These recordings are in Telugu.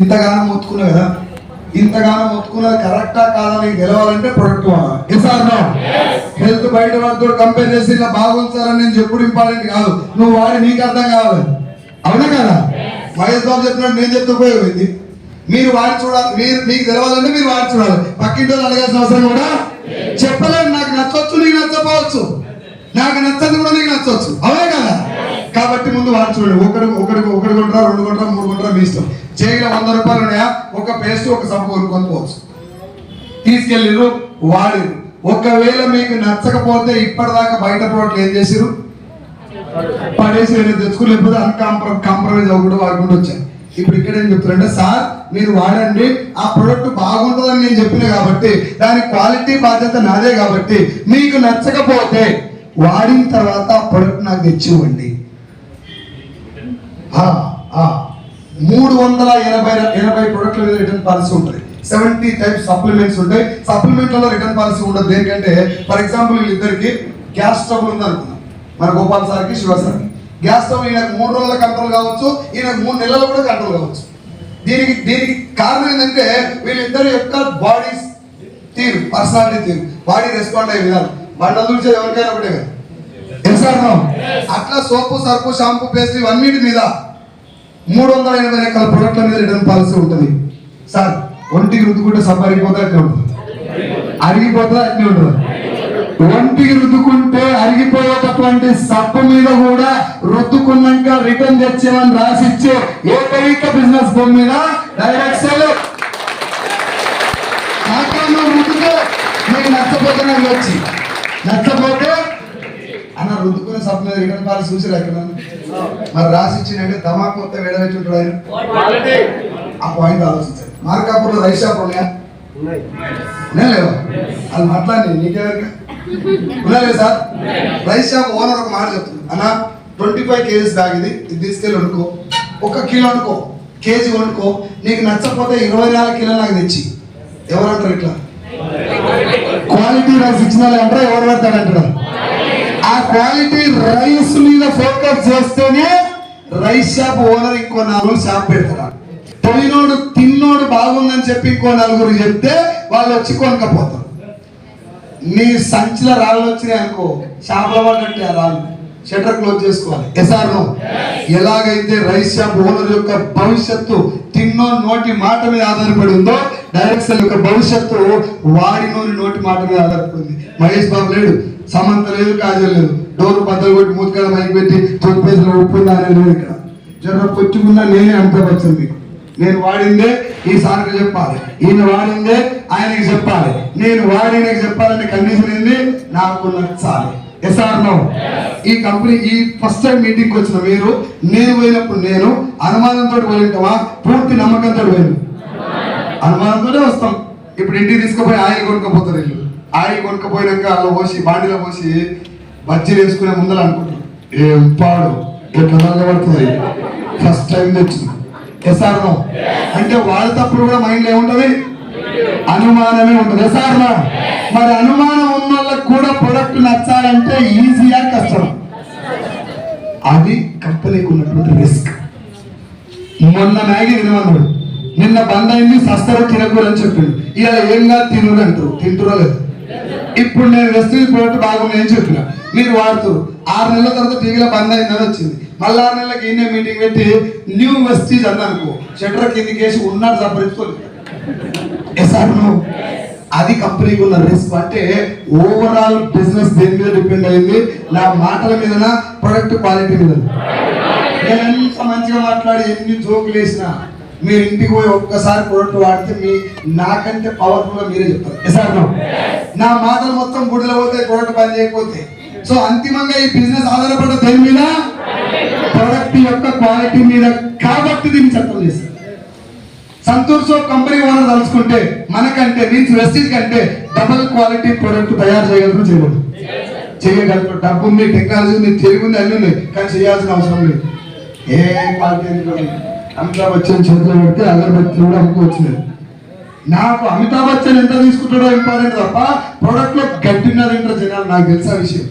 ఇంతగానో మొత్తుకున్నా కదా? ఇంతగానో మొత్తుకున్నది కరెక్టా కాదా నీకు తెలవాలంటే ప్రొడక్ట్ వాడాలి. సార్ హెల్త్ బయట వాడితో కంపేర్ చేసి ఇలా బాగుంచాలని నేను చెప్పుడు ఇంపార్టెంట్ కాదు. నువ్వు వాడి నీకు అర్థం కావాలి. అవునా కదా? మహేష్ బాబు చెప్పినట్టు నేను చెప్తే ఉపయోగమైంది. మీరు వాడి చూడాలి. మీరు మీకు తెలవాలంటే మీరు వాడి చూడాలి. పక్కింటి వాళ్ళు అడగాల్సిన అవసరం కూడా చెప్పలేను నాకు నచ్చవచ్చు నీకు నచ్చపోవచ్చు నాకు నచ్చదు కూడా నీకు నచ్చవచ్చు అవునే కదా? కాబట్టి ముందు వాడి చూడండి. ఒకటి ఒకటి ఒకటి కొంటారా? రెండు కొంటారా? మూడు కొంటారా? మీ ఇష్టం. చేయగల వంద రూపాయలు ఉన్నాయా? ఒక పేస్ట్ ఒక సబ్బు కొనుక్కొని పోవచ్చు. తీసుకెళ్ళిరు వాడిరు ఒకవేళ మీకు నచ్చకపోతే ఇప్పటిదాకా బయట ప్రోడక్ట్లు ఏం చేసిరు పడేసి వేరే తెచ్చుకుని లేకపోతే అన్కాంప్ర కాంప్రమైజ్ అవ్వకుండా వాడుకుంటూ వచ్చాను ఇప్పుడు ఇక్కడ ఏం చెప్తారంటే సార్ మీరు వాడండి. ఆ ప్రొడక్ట్ బాగుంటుందని నేను చెప్పిన కాబట్టి దాని క్వాలిటీ బాధ్యత నాదే కాబట్టి మీకు నచ్చకపోతే వాడిన తర్వాత ఆ ప్రొడక్ట్ నాకు తెచ్చి ఇవ్వండి మూడు వందల ఎనభై ఎనభై ప్రొడక్ట్ల మీద రిటర్న్ పాలసీ ఉంటుంది. సెవెంటీ టైప్ సప్లిమెంట్స్ ఉంటాయి. సప్లిమెంట్లలో రిటర్న్ పాలసీ ఉండదు. దేనికంటే ఫర్ ఎగ్జాంపుల్ వీళ్ళిద్దరికి గ్యాస్ స్టవ్ ఉంది అనుకున్నాం మన గోపాల్ సార్కి శివ సార్కి. గ్యాస్ స్టవ్ ఈయనకు మూడు రోజుల కంట్రోల్ కావచ్చు ఈయనకు మూడు నెలలు కూడా కంట్రోల్ కావచ్చు. దీనికి దీనికి కారణం ఏంటంటే వీళ్ళిద్దరి యొక్క బాడీ తీరు పర్సనాలిటీ తీరు బాడీ రెస్పాండ్ అయ్యే విధానం. బండలు చూసేది ఎవరికైనా ఒకటే కదా? తెలుసా? అట్లా సోపు సర్పు షాంపూ పేస్ట్ ఇవన్నిటి మీద మూడు వందల ఎనభై రకాల ప్రొడక్ట్ల మీద రిటర్న్ పాలసీ ఉంటుంది. సార్ ఒంటికి రుద్దుకుంటే సబ్బు అరిగిపోతే అట్లే ఉంటుంది? అరిగిపోతే అట్లే ఉంటుంది? ఒంటికి రుద్దుకుంటే అరిగిపోయేటటువంటి సబ్బు మీద కూడా రుద్దుకున్నాక రిటర్న్ తెచ్చేవని రాసిచ్చే ఏకైక బిజినెస్ భూమి మీద డైరెక్ట్ సెల్ రుద్దుకో మీకు నచ్చపోతే నాకు వచ్చి. నచ్చపోతే అన్న రుద్దుకునే సబ్బు మీద రిటర్న్ పాలసీ చూసి ఎక్కడ మరి రాసి ఇచ్చినంటే ధమాక్ మొత్తం వేడవచ్చి ఉంటాడు ఆయన. ఆ పాయింట్ ఆలోచించాలి మార్కాపూర్లో రైస్ షాప్ ఉన్నాయా. ఉన్నాయి లేవా? అది మాట్లాడి నీకెవరికి? ఉన్నాయి సార్? రైస్ షాప్ ఓనర్ ఒక మాట చెప్తుంది. అన్న ట్వంటీ ఫైవ్ కేజీస్ బ్యాగ్ ఇది. తీసుకెళ్ళి వండుకో. ఒక కిలో వండుకో. కేజీ వండుకో. నీకు నచ్చకపోతే ఇరవై నాలుగు కిలోలు నాకు తెచ్చి. ఎవరంటారు ఇట్లా? క్వాలిటీ. రైస్ ఇచ్చిన వాళ్ళు అంటారా? ఎవరు పెడతాడంటారు క్వాలిటీ రైస్ మీద ఫోకస్ చేస్తేనే రైస్ షాప్ ఓనర్ ఇంకో నాలుగు షాప్ పెడతాడు. పోయినోడు తిన్నోడు బాగుందని చెప్పి ఇంకో నలుగురు చెప్తే వాళ్ళు వచ్చి కొనకపోతారు. నీ సంచిలో రాళ్ళు వచ్చినాయి అనుకో షాప్లో పడ్డట్టే రాళ్ళు. షట్టర్ క్లోజ్ చేసుకోవాలి. ఎసార్ను ఎలాగైతే రైస్ షాప్ ఓనర్ యొక్క భవిష్యత్తు తిన్నో నోటి మాట మీద ఆధారపడి ఉందో డైరెక్షన్ యొక్క భవిష్యత్తు వాడినోని నోటి మాట మీద ఆధారపడింది మహేష్ బాబు లేడు. సమంత లేదు కాజల్ లేదు. డోర్ బద్దలు కొట్టి మూతికాడ మైకి పెట్టి తొలిపేసిన ఉప్పుందా అనేది లేదు ఇక్కడ. జ్వరం పొచ్చుకున్నా నేనే అంతపరిచింది నేను వాడిందే ఈ సార్కి చెప్పాలి. ఈయన వాడిందే ఆయనకి చెప్పాలి. నేను వాడినకి చెప్పాలనే కండిషన్ ఏంది? నాకు నచ్చాలి నో ఈ కంపెనీ ఈ ఫస్ట్ టైం మీటింగ్ వచ్చిన మీరు నేను పోయినప్పుడు నేను అనుమానంతో పోయింటావా పూర్తి నమ్మకంతో పోయిన. అనుమానంతోనే వస్తాం. ఇప్పుడు ఇంటికి తీసుకుపోయి ఆయిల్ కొనుక్కపోతారు వీళ్ళు. ఆయిల్ కొనుక్కపోయినాక అలా పోసి బాండిలో పోసి బజ్జీలు వేసుకునే ముందర అనుకుంటారు ఏం పాడు? ఎట్లా నల్లబడుతుంది? ఫస్ట్ టైం తెచ్చింది. ఎస్ఆర్ నో అంటే వాడేటప్పుడు కూడా మైండ్ ఏముంటది? అనుమానమే ఉంటుంది. సార్ మరి అనుమానం ఉన్న వాళ్ళకి కూడా ప్రొడక్ట్ నచ్చాలంటే ఈజీయా కష్టం? అది కంపెనీకి ఉన్నటువంటి రిస్క్ మొన్న మ్యాగీ తినమన్నాడు. నిన్న బంద్ అయింది సస్తరు తినకూడదని అని చెప్పిండు. ఇలా ఏం కాదు తినుడు అంటారు తింటురో లేదు. ఇప్పుడు నేను వెస్టీజ్ ప్రోడక్ట్ బాగున్నాయని చెప్పిన. మీరు వాడుతారు ఆరు నెలల తర్వాత టీవీలో బంద్ అయిందని వచ్చింది. మళ్ళీ ఆరు నెలలకి ఈయన మీటింగ్ పెట్టి న్యూ వెస్టీజ్ అన్నానుకో షట్టర్ కిందికేసి వేసి ఉన్నాడు సంప్రదించుకోలేదు అది కంపెనీకి ఉన్న రిస్క్ అంటే ఓవరాల్ బిజినెస్ దేని మీద డిపెండ్ అయింది? నా మాటల మీద ప్రొడక్ట్ క్వాలిటీ మీద నేను ఎంత మంచిగా మాట్లాడి ఎన్ని జోకులు వేసినా మీరు ఇంటికి పోయి ఒక్కసారి ప్రొడక్ట్ వాడితే మీ నాకంటే పవర్ఫుల్ మీరే చెప్తారు. ఎస్ఆర్ నా మాటలు మొత్తం గుడిలో పోతే ప్రొడక్ట్ పని చేయకపోతే. సో అంతిమంగా ఈ బిజినెస్ ఆధారపడ్డ దేని మీద? ప్రొడక్ట్ యొక్క క్వాలిటీ మీద. కాబట్టి దీన్ని చట్టం చేస్తారు సంతూర్ సోప్ కంపెనీ ఓనర్ తలుచుకుంటే మనకంటే మీన్స్ వెస్టీజ్ కంటే డబుల్ క్వాలిటీ ప్రొడక్ట్ తయారు చేయగలరు చేయగలరు చేయగలరు డబ్బు ఉంది టెక్నాలజీ ఉంది తెలివి ఉంది అన్ని ఉన్నాయి. కానీ చేయాల్సిన అవసరం లేదు. ఏ క్వాలిటీ అనేది అమితాబ్ బచ్చన్ చేతిలో పెడితే అగరబత్తి కూడా అమ్ముకోవచ్చు నాకు అమితాబ్ బచ్చన్ ఎంత తీసుకుంటాడో ఇంపార్టెంట్ తప్ప ప్రొడక్ట్లో గట్టిన తింటారు జనాలు నాకు తెలుసా విషయం.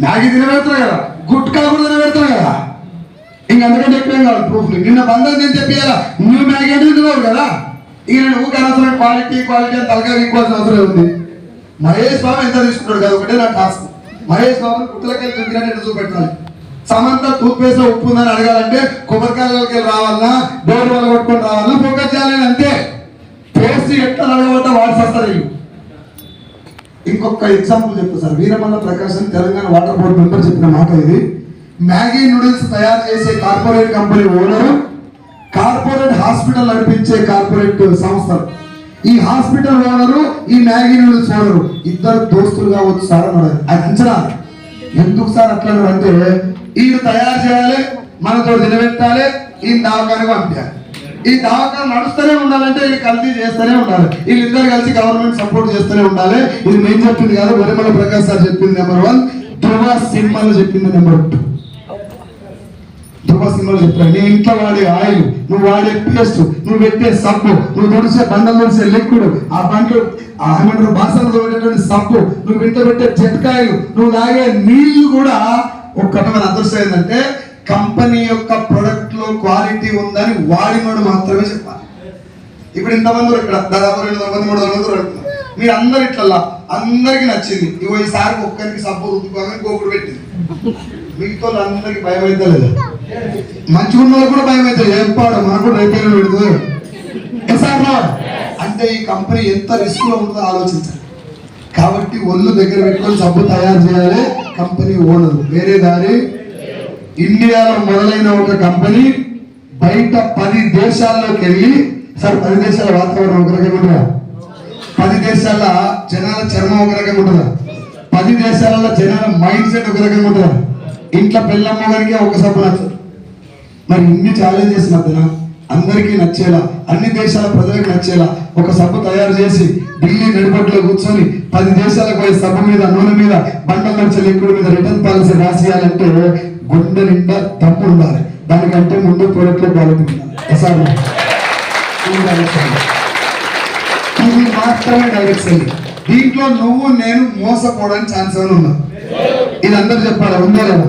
నాకు తినబెడతారు కదా. గుట్కా కూడా తినబెడతారు కదా. ఇంక అందుకంటే ఎక్కువేం కాదు ప్రూఫ్ నిన్న బంధం నేను చెప్పేయాలా? నువ్వు మ్యాగేట్ తిన్నావు కదా? ఇక నేను ఊరికి అనవసరం క్వాలిటీ క్వాలిటీ అని తలకాయ ఇంకోవాల్సిన అవసరం ఉంది మహేష్ బాబు ఎంత తీసుకుంటాడు కదా? ఒకటే నా టాస్క్ మహేష్ బాబు కుట్టలకెళ్ళి దుగ్గినట్టు చూపెట్టాలి? సమంత టూత్లో ఉప్పు ఉందని అడగాలంటే కొబ్బరికాయలకి రావాలన్నా డోర్ వల్ల కొట్టుకొని రావాలన్నా ఫోకస్ చేయాలని అంతే. పేస్ట్ ఎట్లా అడగబట్ట వాడు వస్తారు ఇంకొక ఎగ్జాంపుల్ చెప్తా sir. Veeramalla Prakasam Telangana water board member చెప్పిన మాట ఇది. మ్యాగీ నూడిల్స్ తయారు చేసే corporate company owner corporate hospital నడిపించే కార్పొరేట్ సంస్థ ఈ హాస్పిటల్ ఓనరు ఈ మ్యాగీ నూడిల్స్ ఓనరు ఇద్దరు దోస్తులు కావచ్చు సార్ అది అంచనా? ఎందుకు సార్ అట్లా అంటే ఈయన తయారు చేయాలి మనతో నిలబెట్టాలి ఈ దావకానికి పంపించాలి. ఈ దవాఖాన నడుస్తూనే ఉండాలంటే వీళ్ళు కల్తీ చేస్తూనే ఉండాలి. వీళ్ళిద్దరు కలిసి గవర్నమెంట్ సపోర్ట్ చేస్తూనే ఉండాలి. ఇది మేము చెప్పింది కాదు వరిమల ప్రకాష్ సార్ చెప్పింది నెంబర్ వన్ ధ్రువ సినిమాలో చెప్పింది నెంబర్ టూ. ధృవ చెప్పారు నీ ఇంట్లో వాడే ఆయిల్ నువ్వు వాడే పేస్ట్ నువ్వు పెట్టే సబ్బు నువ్వు తుడిసే బండలు తుడిసే లిక్విడ్ ఆ బండ్లు ఆ ఏమంటారు బాసనలు తోడేటువంటి సబ్బు నువ్వు ఇంట్లో పెట్టే చెట్కాయలు నువ్వు తాగే నీళ్ళు కూడా ఒక కటమైన అదృష్టం ఏంటంటే కంపెనీ యొక్క ప్రొడక్ట్లో క్వాలిటీ ఉందని వాడినోడు మాత్రమే చెప్పాలి. ఇప్పుడు ఇంతమంది ఇక్కడ దాదాపు రెండు వందల మంది మూడు వందల మంది ఉన్నారు. మీరు అందరు ఇట్లల్లా అందరికి నచ్చింది. ఇగో ఈసారి ఒక్కరికి సబ్బు రుద్దుకోగానే గోకుడు పెట్టింది. మిగతా అందరికి భయం అవుతా లేదు మంచిగా ఉన్న వాళ్ళు కూడా భయం అవుతుంది చెప్పాడు మనకు కూడా రైతులు పెడుతుంది అంటే ఈ కంపెనీ ఎంత రిస్క్లో ఉందో ఆలోచించాలి కాబట్టి ఒళ్ళు దగ్గర పెట్టుకొని సబ్బు తయారు చేయాలి. Company owner. వేరే దారి. ఇండియాలో మొదలైన ఒక కంపెనీ బయట పది దేశాల్లోకి వెళ్ళి సార్ పది దేశాల వాతావరణం ఒక రకంగా ఉంటుందా? పది దేశాల జనాల చర్మం ఒక రకంగా ఉంటుందా? పది దేశాలలో జనాల మైండ్ సెట్ ఒక రకంగా ఉంటుందా? ఇంట్లో పెళ్ళమ్మ గారికి ఒక సభ నచ్చదు మరి ఇన్ని ఛాలెంజెస్ మధ్యన అందరికీ నచ్చేలా అన్ని దేశాల ప్రజలకు నచ్చేలా ఒక సబ్బు తయారు చేసి ఢిల్లీ నడిపట్లో కూర్చొని పది దేశాలకు పోయే సభ మీద నూనె మీద బండల నడిచే మీద రిటర్న్ పాలసీ రాసేయాలంటే గుండె నిండా తప్పు ఉండాలి. దానికంటే ముందు ప్రొడక్ట్లో క్వాలిటీ ఇది మాత్రమే డైరెక్ట్ దీంట్లో నువ్వు నేను మోసపోవడానికి ఛాన్స్ ఏమైనా ఉన్నా ఇది అందరు చెప్పాలి? ఉందా లేదా?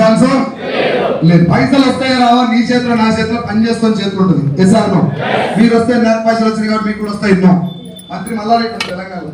ఛాన్స్? లేదు. పైసలు వస్తాయో రావా? నీ చేతిలో నా చేతిలో పని చేస్తాం చేతిలో ఉంటుంది ఎస్ ఆర్ నో? మీరు వస్తే నాకు పైసలు వచ్చినాయి కాబట్టి మీకు కూడా వస్తాయి. నో మంత్రి మల్లారెడ్డి తెలంగాణలో.